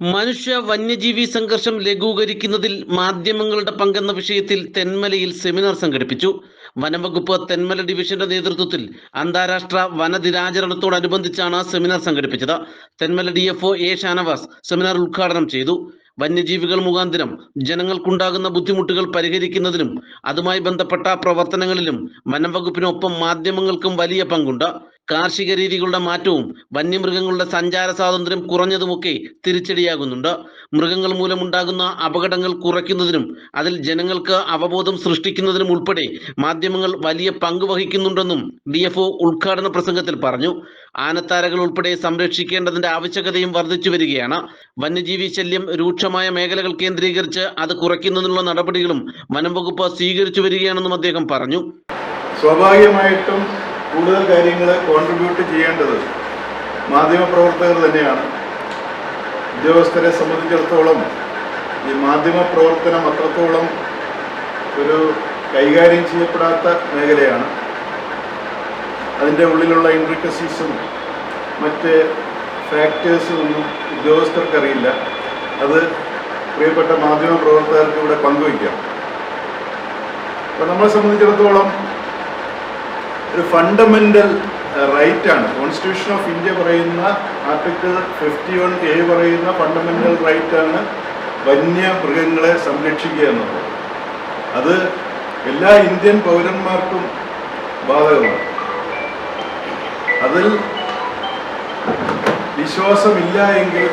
മനുഷ്യ വന്യജീവി സംഘർഷം ലഘൂകരിക്കുന്നതിൽ മാധ്യമങ്ങളുടെ പങ്കെന്ന വിഷയത്തിൽ തെന്മലയിൽ സെമിനാർ സംഘടിപ്പിച്ചു. വനംവകുപ്പ് തെന്മല ഡിവിഷന്റെ നേതൃത്വത്തിൽ അന്താരാഷ്ട്ര വനദിനാചരണത്തോടനുബന്ധിച്ചാണ് സെമിനാർ സംഘടിപ്പിച്ചത്. Thenmala D F A Shanavas seminar ഉദ്ഘാടനം ചെയ്തു. വന്യജീവികൾ മുഖാന്തരം ജനങ്ങൾക്കുണ്ടാകുന്ന ബുദ്ധിമുട്ടുകൾ പരിഹരിക്കുന്നതിനും അതുമായി ബന്ധപ്പെട്ട പ്രവർത്തനങ്ങളിലും വനംവകുപ്പിനൊപ്പം മാധ്യമങ്ങൾക്കും വലിയ പങ്കുണ്ട്. കാർഷിക രീതികളുടെ മാറ്റവും വന്യമൃഗങ്ങളുടെ സഞ്ചാര സ്വാതന്ത്ര്യം കുറഞ്ഞതുമൊക്കെ തിരിച്ചടിയാകുന്നുണ്ട്. മൃഗങ്ങൾ മൂലമുണ്ടാകുന്ന അപകടങ്ങൾ കുറയ്ക്കുന്നതിനും അതിൽ ജനങ്ങൾക്ക് അവബോധം സൃഷ്ടിക്കുന്നതിനും ഉൾപ്പെടെ മാധ്യമങ്ങൾ വലിയ പങ്ക് വഹിക്കുന്നുണ്ടെന്നും ഡി എഫ് ഉദ്ഘാടന പ്രസംഗത്തിൽ പറഞ്ഞു. ആനത്താരകൾ ഉൾപ്പെടെ സംരക്ഷിക്കേണ്ടതിന്റെ ആവശ്യകതയും വർദ്ധിച്ചു വരികയാണ്. വന്യജീവി ശല്യം രൂക്ഷമായ മേഖലകൾ കേന്ദ്രീകരിച്ച് അത് കുറയ്ക്കുന്നതിനുള്ള നടപടികളും വനം വകുപ്പ് സ്വീകരിച്ചു വരികയാണെന്നും അദ്ദേഹം പറഞ്ഞു. സ്വാഭാവികമായിട്ടും കൂടുതൽ കാര്യങ്ങൾ കോൺട്രിബ്യൂട്ട് ചെയ്യേണ്ടത് മാധ്യമപ്രവർത്തകർ തന്നെയാണ്. ഉദ്യോഗസ്ഥരെ സംബന്ധിച്ചിടത്തോളം ഈ മാധ്യമ പ്രവർത്തനം അത്രത്തോളം ഒരു കൈകാര്യം ചെയ്യപ്പെടാത്ത മേഖലയാണ്. അതിന്റെ ഉള്ളിലുള്ള ഇൻട്രിക്കസീസും മറ്റ് ഫാക്ടേഴ്സും ഒന്നും ഉദ്യോഗസ്ഥർക്കറിയില്ല. അത് പ്രിയപ്പെട്ട മാധ്യമ പ്രവർത്തകർക്ക് ഇവിടെ പങ്കുവയ്ക്കാം. അപ്പം നമ്മളെ സംബന്ധിച്ചിടത്തോളം ഒരു ഫണ്ടമെന്റൽ റൈറ്റ് ആണ്. കോൺസ്റ്റിറ്റ്യൂഷൻ ഓഫ് ഇന്ത്യ പറയുന്ന ആർട്ടിക്കിൾ ഫിഫ്റ്റി വൺ എ പറയുന്ന ഫണ്ടമെന്റൽ റൈറ്റ് ആണ് വന്യമൃഗങ്ങളെ സംരക്ഷിക്കുക എന്നുള്ളത്. അത് എല്ലാ ഇന്ത്യൻ പൗരന്മാർക്കും ബാധകമാണ്. അതിൽ വിശ്വാസമില്ല എങ്കിൽ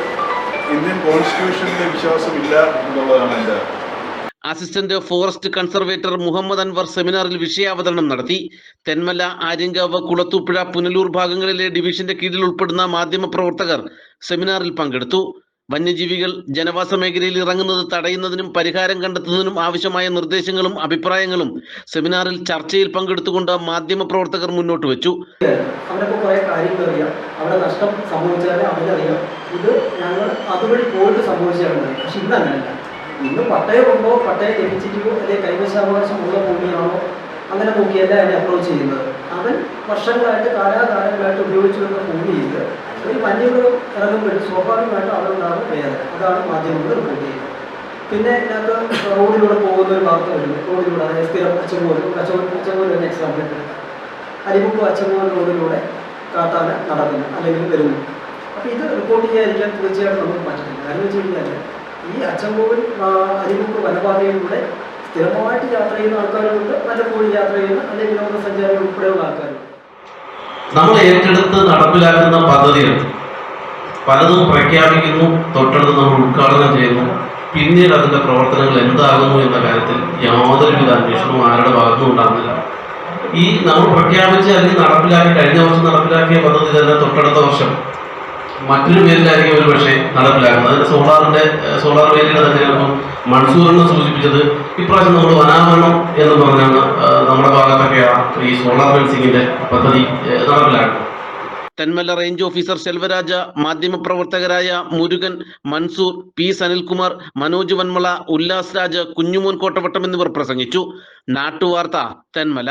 ഇന്ത്യൻ കോൺസ്റ്റിറ്റ്യൂഷനിലെ വിശ്വാസമില്ല എന്നുള്ളതാണ് എന്റെ assistant forest conservator Muhammad Anwar സെമിനാറിൽ വിഷയാവതരണം നടത്തി. തെന്മല ആര്യങ്കാവ് കുളത്തൂപ്പുഴ പുനലൂർ ഭാഗങ്ങളിലെ ഡിവിഷന്റെ കീഴിൽ ഉൾപ്പെടുന്ന മാധ്യമ പ്രവർത്തകർ സെമിനാറിൽ പങ്കെടുത്തു. വന്യജീവികൾ ജനവാസ മേഖലയിൽ ഇറങ്ങുന്നത് തടയുന്നതിനും പരിഹാരം കണ്ടെത്തുന്നതിനും ആവശ്യമായ നിർദ്ദേശങ്ങളും അഭിപ്രായങ്ങളും സെമിനാറിൽ ചർച്ചയിൽ പങ്കെടുത്തുകൊണ്ട് മാധ്യമ പ്രവർത്തകർ മുന്നോട്ട് വെച്ചു. അവരൊക്കെ നഷ്ടം സംഭവിച്ചാലേ അവരറിയാം. ഇത് ഞങ്ങൾ അതുവഴി പോയിട്ട് സംഭവിച്ചാണ് പക്ഷെ ഇന്ന് പട്ടയമുണ്ടോ പട്ടയം ലഭിച്ചിട്ടോ അല്ലെങ്കിൽ കൈവശാവകാശം ഉള്ള ഭൂമിയാണോ? അങ്ങനെ നോക്കിയല്ല അതിനെ അപ്രോച്ച് ചെയ്യുന്നത്. അവൻ വർഷങ്ങളായിട്ട് കാലാകാലങ്ങളായിട്ട് ഉപയോഗിച്ചു വരുന്ന ഭൂമിയിൽ ഒരു വന്യമൃഗം ഇറങ്ങുമ്പോൾ സ്വാഭാവികമായിട്ടും അവരുണ്ടാകുന്ന വേദന. അതാണ് മാധ്യമങ്ങൾ റിപ്പോർട്ട് ചെയ്യുന്നത് പിന്നെ ഇതിനകത്ത് റോഡിലൂടെ പോകുന്ന ഒരു വാർത്ത വരുന്നു റോഡിലൂടെ അതായത് സ്ഥിരം അച്ചങ്ങോലും അച്ചങ്ങോലും അച്ചങ്ങോലും തന്നെ എക്സാമ്പിൾ എടുക്കുക അരിമുക്ക് അച്ചങ്ങോൽ റോഡിലൂടെ കാട്ടാന നടക്കുന്നു അല്ലെങ്കിൽ വരുന്നു. അപ്പോൾ ഇത് റിപ്പോർട്ട് ചെയ്യാതിരിക്കാൻ തീർച്ചയായിട്ടും നമുക്ക് പറ്റത്തില്ല. കാരണം വെച്ച് കഴിഞ്ഞാൽ ഈ അച്ചങ്കോവിൽ അരിമുക്ക് വനപാതയിലൂടെ സ്ഥിരമായിട്ട് യാത്ര ചെയ്യുന്ന ആൾക്കാരുണ്ട്. വല്ലപ്പോഴും യാത്ര ചെയ്യുന്ന അല്ലെങ്കിൽ വിനോദസഞ്ചാരികൾ ഉൾപ്പെടെയുള്ള ആൾക്കാരുണ്ട്. നമ്മൾ ഏറ്റെടുത്ത് നടപ്പിലാക്കുന്ന പദ്ധതികൾ പലതും പ്രഖ്യാപിക്കുന്നു തൊട്ടടുത്ത് നമ്മൾ ഉദ്ഘാടനം ചെയ്യുന്നു. പിന്നീട് അതിന്റെ പ്രവർത്തനങ്ങൾ എന്താകുന്നു എന്ന കാര്യത്തിൽ യാതൊരുവിധ അന്വേഷണവും ആരുടെ ഭാഗത്തും ഉണ്ടാകുന്നില്ല. ഈ നമ്മൾ പ്രഖ്യാപിച്ച് അല്ലെങ്കിൽ നടപ്പിലാക്കി കഴിഞ്ഞ വർഷം നടപ്പിലാക്കിയ പദ്ധതി തന്നെ തൊട്ടടുത്ത വർഷം. മറ്റൊരു പേരിലായിരിക്കും ഒരു പക്ഷേ നടപ്പിലാക്കുന്നത്. സോളാറിന്റെ സോളാർ വേലിയുടെ തന്നെ ചിലപ്പം മൺസൂറിനെ സൂചിപ്പിച്ചത്. ഇപ്രാവശ്യം നമ്മൾ വനാഭരണം എന്ന് പറഞ്ഞാണ് നമ്മുടെ ഭാഗത്തൊക്കെ ഈ സോളാർ ഫെൻസിങ്ങിന്റെ പദ്ധതി നടപ്പിലാക്കുന്നത്. തെന്മല റേഞ്ച് ഓഫീസർ ശെൽവരാജ മാധ്യമപ്രവർത്തകരായ മുരുകൻ മൻസൂർ പി സനിൽകുമാർ മനോജ് വന്മള ഉല്ലാസ് രാജ് കുഞ്ഞുമോൻ കോട്ടവട്ടം എന്നിവർ പ്രസംഗിച്ചു. നാട്ടുവാർത്ത തെന്മല.